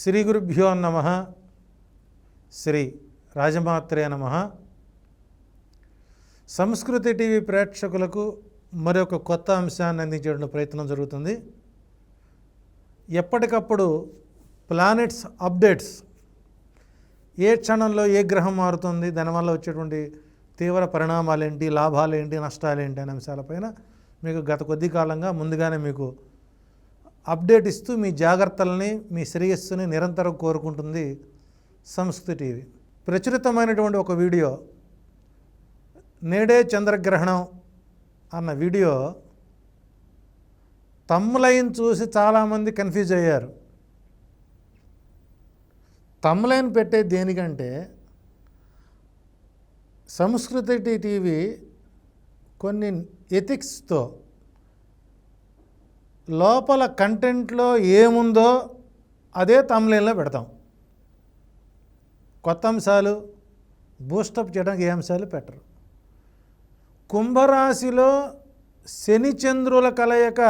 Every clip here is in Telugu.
శ్రీ గురుభ్యో నమ. శ్రీ రాజమాత్రే నమ. సంస్కృతి టీవీ ప్రేక్షకులకు మరొక కొత్త అంశాన్ని అందించడం ప్రయత్నం జరుగుతుంది. ఎప్పటికప్పుడు ప్లానెట్స్ అప్డేట్స్ ఏ క్షణంలో ఏ గ్రహం మారుతుంది దానివల్ల వచ్చేటువంటి తీవ్ర పరిణామాలేంటి లాభాలేంటి నష్టాలేంటి నష్టాలు ఏంటి అనే అంశాలపైన మీకు గత కొద్ది కాలంగా ముందుగానే మీకు అప్డేట్ ఇస్తూ మీ జాగ్రత్తల్ని మీ శ్రేయస్సుని నిరంతరం కోరుకుంటుంది సంస్కృతి టీవీ. ప్రచురితమైనటువంటి ఒక వీడియో నేడే చంద్రగ్రహణం అన్న వీడియో తమ్లైన్ చూసి చాలామంది కన్ఫ్యూజ్ అయ్యారు. తమ్లైన్ పెట్టే దేనికంటే సంస్కృతి టీవీ కొన్ని ఎథిక్స్తో లోపల కంటెంట్లో ఏముందో అదే తమ్లైన్లో పెడతాం. కొత్త అంశాలు బూస్టప్ చేయడానికి ఏ అంశాలు పెట్టరు. కుంభరాశిలో శని చంద్రుల కలయిక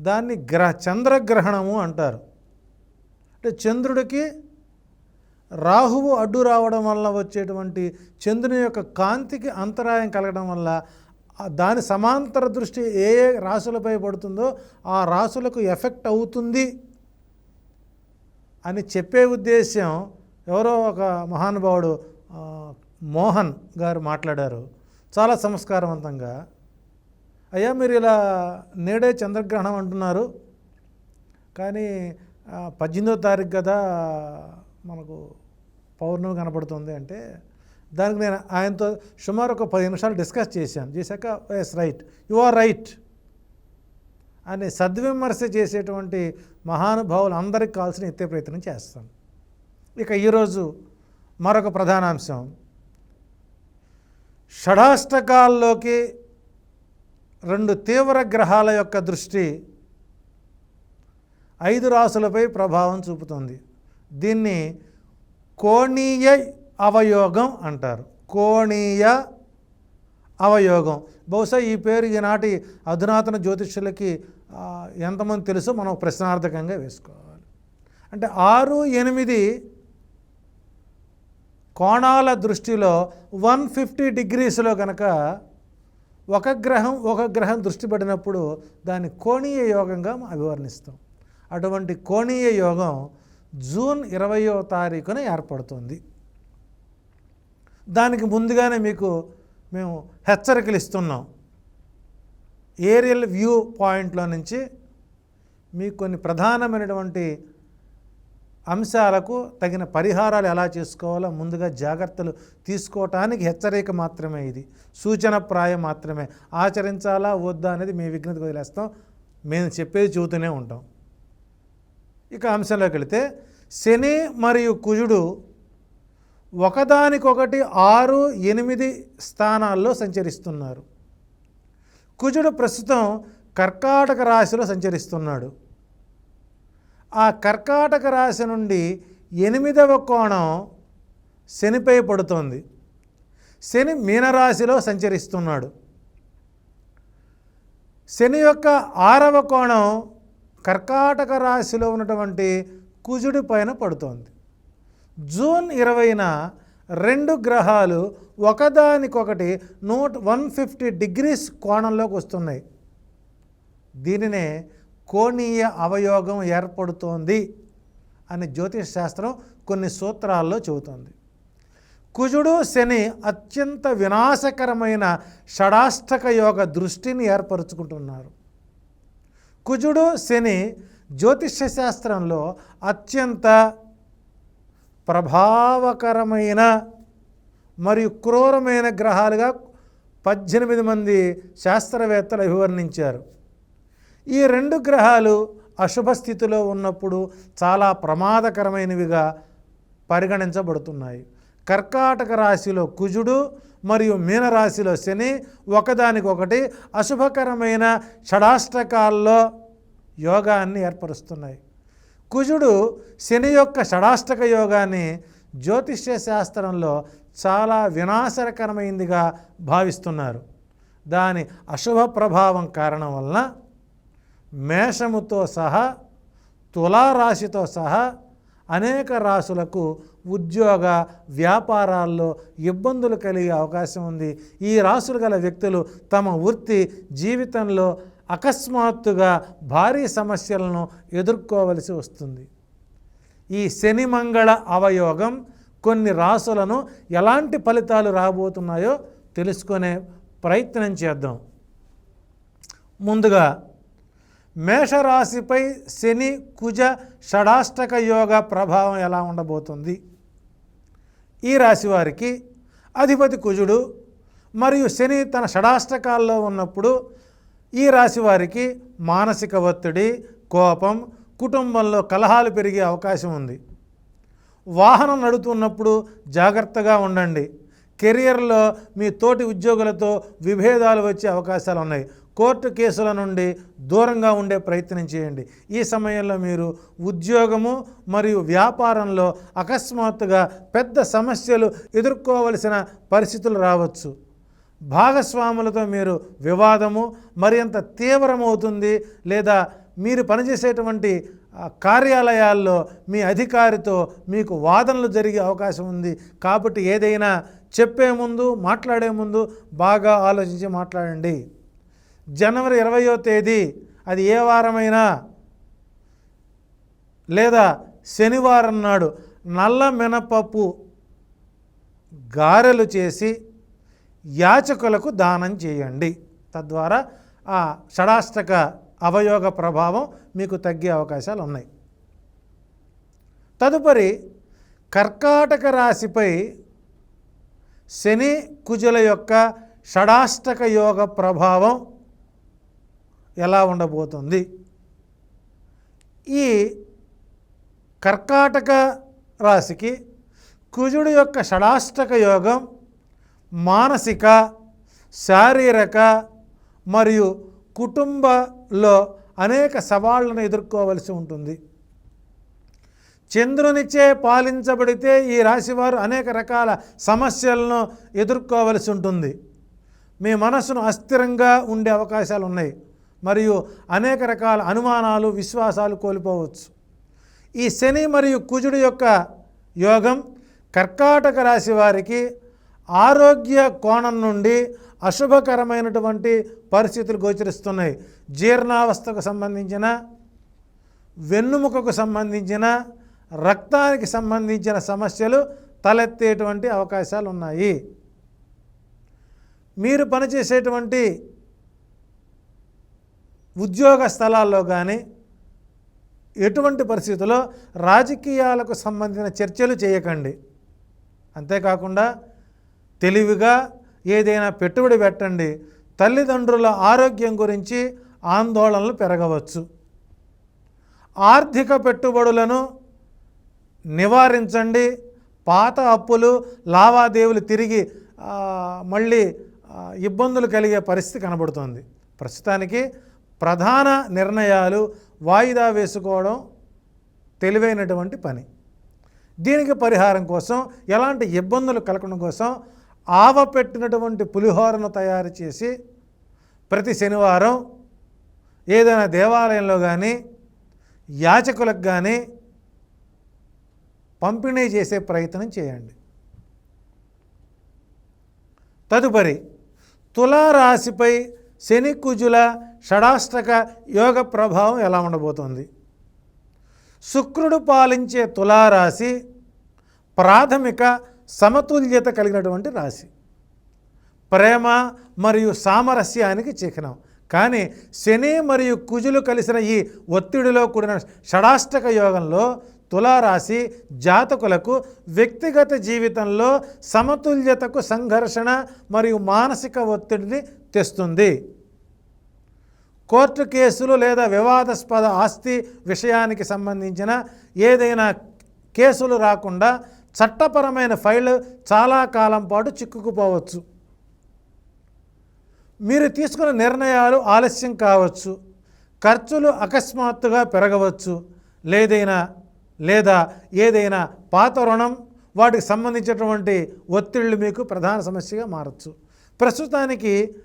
దాన్ని గ్రహ చంద్రగ్రహణము అంటారు. అంటే చంద్రుడికి రాహువు అడ్డు రావడం వల్ల వచ్చేటువంటి చంద్రుని యొక్క కాంతికి అంతరాయం కలగడం వల్ల దాని సమాంతర దృష్టి ఏ ఏ రాశులపై పడుతుందో ఆ రాశులకు ఎఫెక్ట్ అవుతుంది అని చెప్పే ఉద్దేశ్యం ఎవరో ఒక మహానుభావుడు మోహన్ గారు మాట్లాడారు. చాలా సంస్కారవంతంగా. అయ్యా మీరు ఇలా నేడే చంద్రగ్రహణం అంటున్నారు. కానీ పద్దెనిమిదో తారీఖు కదా మనకు పౌర్ణమి కనపడుతుంది అంటే దానికి నేను ఆయనతో సుమారు ఒక పది నిమిషాలు డిస్కస్ చేశాను. చేశాక yes right you are right అని సద్విమర్శ చేసేటువంటి మహానుభావులు అందరికి కావాల్సిన ఎత్తే ప్రయత్నం చేస్తాను. ఇక ఈరోజు మరొక ప్రధాన అంశం షడాష్టకాల్లోకి రెండు తీవ్ర గ్రహాల యొక్క దృష్టి ఐదు రాసులపై ప్రభావం చూపుతుంది. దీన్ని కోణీయ అవయోగం అంటారు. కోణీయ అవయోగం. బహుశా ఈ పేరు ఈనాటి అధునాతన జ్యోతిష్యులకి ఎంతమంది తెలుసో మనం ప్రశ్నార్థకంగా వేసుకోవాలి. అంటే ఆరు ఎనిమిది కోణాల దృష్టిలో వన్ ఫిఫ్టీ డిగ్రీస్లో కనుక ఒక గ్రహం ఒక గ్రహం దృష్టి పడినప్పుడు దాన్ని కోణీయ యోగంగా అభివర్ణిస్తాం. అటువంటి కోణీయ యోగం జూన్ ఇరవయో తారీఖున ఏర్పడుతుంది. దానికి ముందుగానే మీకు మేము హెచ్చరికలు ఇస్తున్నాం. ఏరియల్ వ్యూ పాయింట్లో నుంచి మీకు కొన్ని ప్రధానమైనటువంటి అంశాలకు తగిన పరిహారాలు ఎలా చేసుకోవాలో ముందుగా జాగ్రత్తలు తీసుకోవటానికి హెచ్చరిక మాత్రమే ఇది. సూచన ప్రాయం మాత్రమే. ఆచరించాలా వద్దా అనేది మీ విఘ్నతకు వదిలేస్తాం. మేము చెప్పేది చెబుతూనే ఉంటాం. ఇక అంశంలోకి వెళితే శని మరియు కుజుడు ఒకదానికొకటి ఆరు ఎనిమిది స్థానాల్లో సంచరిస్తున్నారు. కుజుడు ప్రస్తుతం కర్కాటక రాశిలో సంచరిస్తున్నాడు. ఆ కర్కాటక రాశి నుండి ఎనిమిదవ కోణం శనిపై పడుతోంది. శని మీనరాశిలో సంచరిస్తున్నాడు. శని యొక్క ఆరవ కోణం కర్కాటక రాశిలో ఉన్నటువంటి కుజుడి పైన పడుతోంది. జూన్ ఇరవైన రెండు గ్రహాలు ఒకదానికొకటి నూట వన్ ఫిఫ్టీ డిగ్రీస్ కోణంలోకి వస్తున్నాయి. దీనినే కోణీయ అవయోగం ఏర్పడుతోంది అని జ్యోతిష్ శాస్త్రం కొన్ని సూత్రాల్లో చెబుతోంది. కుజుడు శని అత్యంత వినాశకరమైన షడాష్టక యోగ దృష్టిని ఏర్పరచుకుంటున్నారు. కుజుడు శని జ్యోతిష్య శాస్త్రంలో అత్యంత ప్రభావకరమైన మరియు క్రూరమైన గ్రహాలుగా పద్దెనిమిది మంది శాస్త్రవేత్తలు అభివర్ణించారు. ఈ రెండు గ్రహాలు అశుభ స్థితిలో ఉన్నప్పుడు చాలా ప్రమాదకరమైనవిగా పరిగణించబడుతున్నాయి. కర్కాటక రాశిలో కుజుడు మరియు మీనరాశిలో శని ఒకదానికొకటి అశుభకరమైన షడాష్టకాల్లో యోగాన్ని ఏర్పరుస్తున్నాయి. కుజుడు శని యొక్క షడాష్టక యోగాన్ని జ్యోతిష్య శాస్త్రంలో చాలా వినాశకరమైందిగా భావిస్తున్నారు. దాని అశుభ ప్రభావం కారణం వలన మేషముతో సహా తులారాశితో సహా అనేక రాశులకు ఉద్యోగ వ్యాపారాల్లో ఇబ్బందులు కలిగే అవకాశం ఉంది. ఈ రాశులు గల వ్యక్తులు తమ వృత్తి జీవితంలో అకస్మాత్తుగా భారీ సమస్యలను ఎదుర్కోవలసి వస్తుంది. ఈ శని మంగళ అవయోగం కొన్ని రాసులను ఎలాంటి ఫలితాలు రాబోతున్నాయో తెలుసుకునే ప్రయత్నం చేద్దాం. ముందుగా మేషరాశిపై శని కుజ షడాష్టక యోగ ప్రభావం ఎలా ఉండబోతుంది? ఈ రాశి వారికి అధిపతి కుజుడు మరియు శని తన షడాష్టకాల్లో ఉన్నప్పుడు ఈ రాశి వారికి మానసిక ఒత్తిడి కోపం కుటుంబంలో కలహాలు పెరిగే అవకాశం ఉంది. వాహనం నడుతున్నప్పుడు జాగ్రత్తగా ఉండండి. కెరియర్లో మీ తోటి ఉద్యోగులతో విభేదాలు వచ్చే అవకాశాలు ఉన్నాయి. కోర్టు కేసుల నుండి దూరంగా ఉండే ప్రయత్నం చేయండి. ఈ సమయంలో మీరు ఉద్యోగము మరియు వ్యాపారంలో అకస్మాత్తుగా పెద్ద సమస్యలు ఎదుర్కోవలసిన పరిస్థితులు రావచ్చు. భాగస్వాములతో మీరు వివాదము మరింత తీవ్రమవుతుంది లేదా మీరు పనిచేసేటువంటి కార్యాలయాల్లో మీ అధికారితో మీకు వాదనలు జరిగే అవకాశం ఉంది కాబట్టి ఏదైనా చెప్పే ముందు మాట్లాడే ముందు బాగా ఆలోచించి మాట్లాడండి. జనవరి ఇరవయో తేదీ అది ఏ వారమైనా లేదా శనివారం నాడు నల్ల మినపప్పు గారెలు చేసి యాచకులకు దానం చేయండి. తద్వారా ఆ షడాష్టక అవయోగ ప్రభావం మీకు తగ్గే అవకాశాలు ఉన్నాయి. తదుపరి కర్కాటక రాశిపై శని కుజుల యొక్క షడాష్టక యోగ ప్రభావం ఎలా ఉండబోతుంది? ఈ కర్కాటక రాశికి కుజుడు యొక్క షడాష్టక యోగం మానసిక శారీరక మరియు కుటుంబంలో అనేక సవాళ్ళను ఎదుర్కోవలసి ఉంటుంది. చంద్రునిచే పాలించబడితే ఈ రాశివారు అనేక రకాల సమస్యలను ఎదుర్కోవలసి ఉంటుంది. మీ మనసును అస్థిరంగా ఉండే అవకాశాలు ఉన్నాయి మరియు అనేక రకాల అనుమానాలు విశ్వాసాలు కోల్పోవచ్చు. ఈ శని మరియు కుజుడు యొక్క యోగం కర్కాటక రాశి వారికి ఆరోగ్య కోణం నుండి అశుభకరమైనటువంటి పరిస్థితులు గోచరిస్తున్నాయి. జీర్ణావస్థకు సంబంధించిన వెన్నుముకకు సంబంధించిన రక్తానికి సంబంధించిన సమస్యలు తలెత్తేటువంటి అవకాశాలు ఉన్నాయి. మీరు పనిచేసేటువంటి ఉద్యోగ స్థలాల్లో కానీ ఎటువంటి పరిస్థితుల్లో రాజకీయాలకు సంబంధించిన చర్చలు చేయకండి. అంతేకాకుండా తెలివిగా ఏదైనా పెట్టుబడి పెట్టండి. తల్లిదండ్రుల ఆరోగ్యం గురించి ఆందోళనలు పెరగవచ్చు. ఆర్థిక పెట్టుబడులను నివారించండి. పాత అప్పులు లావాదేవీలు తిరిగి మళ్ళీ ఇబ్బందులు కలిగే పరిస్థితి కనబడుతుంది. ప్రస్తుతానికి ప్రధాన నిర్ణయాలు వాయిదా వేసుకోవడం తెలివైనటువంటి పని. దీనికి పరిహారం కోసం ఎలాంటి ఇబ్బందులు కలగడం కోసం ఆవ పెట్టినటువంటి పులిహోరను తయారు చేసి ప్రతి శనివారం ఏదైనా దేవాలయంలో కానీ యాచకులకు కానీ పంపిణీ చేసే ప్రయత్నం చేయండి. తదుపరి తులారాశిపై శని కుజుల షడాష్టక యోగ ప్రభావం ఎలా ఉండబోతుంది? శుక్రుడు పాలించే తులారాశి ప్రాథమిక సమతుల్యత కలిగినటువంటి రాశి. ప్రేమ మరియు సామరస్యానికి చిహ్నం. కానీ శని మరియు కుజులు కలిసిన ఈ ఒత్తిడిలో కూడిన షడాష్టక యోగంలో తులారాశి జాతకులకు వ్యక్తిగత జీవితంలో సమతుల్యతకు సంఘర్షణ మరియు మానసిక ఒత్తిడిని తెస్తుంది. కోర్టు కేసులు లేదా వివాదాస్పద ఆస్తి విషయానికి సంబంధించిన ఏదైనా కేసులు రాకుండా చట్టపరమైన ఫైల్ చాలా కాలం పాటు చిక్కుకుపోవచ్చు. మీరు తీసుకున్న నిర్ణయాలు ఆలస్యం కావచ్చు. ఖర్చులు అకస్మాత్తుగా పెరగవచ్చు. లేదైనా లేదా ఏదైనా పాత రుణం వాటికి సంబంధించినటువంటి ఒత్తిళ్ళు మీకు ప్రధాన సమస్యగా మారచ్చు. ప్రస్తుతానికి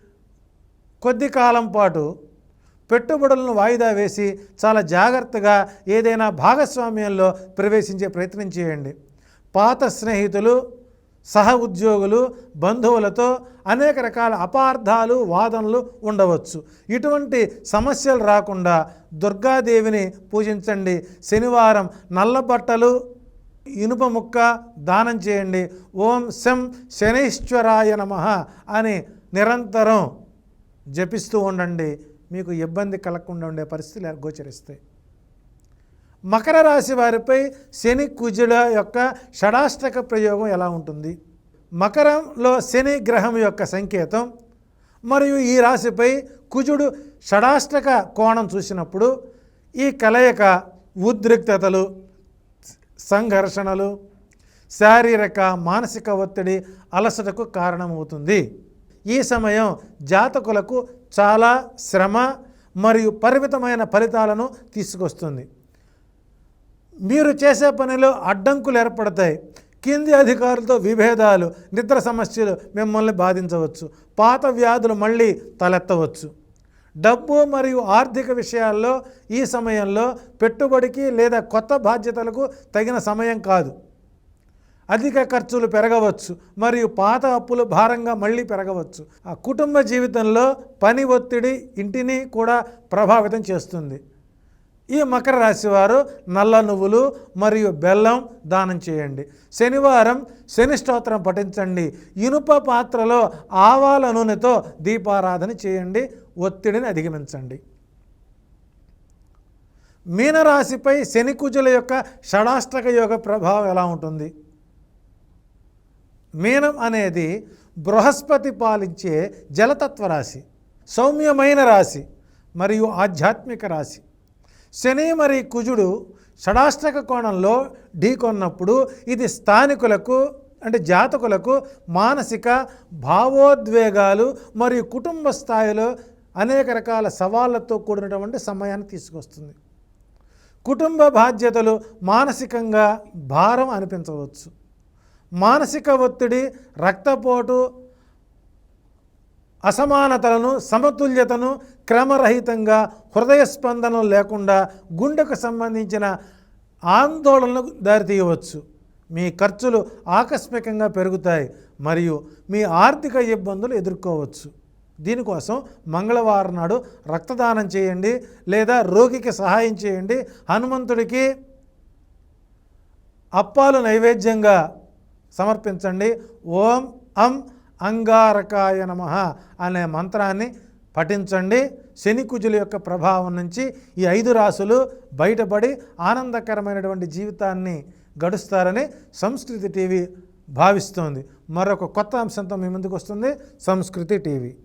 కొద్ది కాలం పాటు పెట్టుబడులను వాయిదా వేసి చాలా జాగ్రత్తగా ఏదైనా భాగస్వామ్యంలో ప్రవేశించే ప్రయత్నం చేయండి. పాత స్నేహితులు సహ ఉద్యోగులు బంధువులతో అనేక రకాల అపార్థాలు వాదనలు ఉండవచ్చు. ఇటువంటి సమస్యలు రాకుండా దుర్గాదేవిని పూజించండి. శనివారం నల్ల బట్టలు ఇనుప ముక్క దానం చేయండి. ఓం శం శనైశ్వరాయ నమ అని నిరంతరం జపిస్తూ ఉండండి. మీకు ఇబ్బంది కలగకుండా ఉండే పరిస్థితులు గోచరిస్తాయి. మకర రాశి వారిపై శని కుజుల యొక్క షడాష్టక ప్రయోగం ఎలా ఉంటుంది? మకరంలో శని గ్రహం యొక్క సంకేతం మరియు ఈ రాశిపై కుజుడు షడాష్టక కోణం చూసినప్పుడు ఈ కలయిక ఉద్రిక్తతలు సంఘర్షణలు శారీరక మానసిక ఒత్తిడి అలసటకు కారణమవుతుంది. ఈ సమయం జాతకులకు చాలా శ్రమ మరియు పరిమితమైన ఫలితాలను తీసుకొస్తుంది. మీరు చేసే పనిలో అడ్డంకులు ఏర్పడతాయి. కింది అధికారులతో విభేదాలు నిద్ర సమస్యలు మిమ్మల్ని బాధించవచ్చు. పాత వ్యాధులు మళ్ళీ తలెత్తవచ్చు. డబ్బు మరియు ఆర్థిక విషయాల్లో ఈ సమయంలో పెట్టుబడికి లేదా కొత్త బాధ్యతలకు తగిన సమయం కాదు. అధిక ఖర్చులు పెరగవచ్చు మరియు పాత అప్పులు భారంగా మళ్ళీ పెరగవచ్చు. ఆ కుటుంబ జీవితంలో పని ఒత్తిడి ఇంటిని కూడా ప్రభావితం చేస్తుంది. ఈ మకర రాశి వారు నల్ల నువ్వులు మరియు బెల్లం దానం చేయండి. శనివారం శని స్తోత్రం పఠించండి. ఇనుప పాత్రలో ఆవాల నూనెతో దీపారాధన చేయండి. ఒత్తిడిని అధిగమించండి. మీనరాశిపై శనికుజుల యొక్క షడాష్టక యోగ ప్రభావం ఎలా ఉంటుంది? మీనం అనేది బృహస్పతి పాలించే జలతత్వ రాశి సౌమ్యమైన రాశి మరియు ఆధ్యాత్మిక రాశి. శని మరి కుజుడు షడాష్టక కోణంలో ఢీకొన్నప్పుడు ఇది స్థానికులకు అంటే జాతకులకు మానసిక భావోద్వేగాలు మరియు కుటుంబ స్థాయిలో అనేక రకాల సవాళ్ళతో కూడినటువంటి సమయాన్ని తీసుకొస్తుంది. కుటుంబ బాధ్యతలు మానసికంగా భారం అనిపించవచ్చు. మానసిక ఒత్తిడి రక్తపోటు అసమానతలను సమతుల్యతను క్రమరహితంగా హృదయ స్పందనం లేకుండా గుండెకు సంబంధించిన ఆందోళనకు దారితీయవచ్చు. మీ ఖర్చులు ఆకస్మికంగా పెరుగుతాయి మరియు మీ ఆర్థిక ఇబ్బందులు ఎదుర్కోవచ్చు. దీనికోసం మంగళవారం నాడు రక్తదానం చేయండి లేదా రోగికి సహాయం చేయండి. హనుమంతుడికి అప్పాలు నైవేద్యంగా సమర్పించండి. ఓం అం అంగారకాయ నమ అనే మంత్రాన్ని పఠించండి. శని కుజుల యొక్క ప్రభావం నుంచి ఈ ఐదు రాసులు బయటపడి ఆనందకరమైనటువంటి జీవితాన్ని గడుస్తారని సంస్కృతి టీవీ భావిస్తోంది. మరొక కొత్త అంశంతో మీ ముందుకు వస్తుంది సంస్కృతి టీవీ.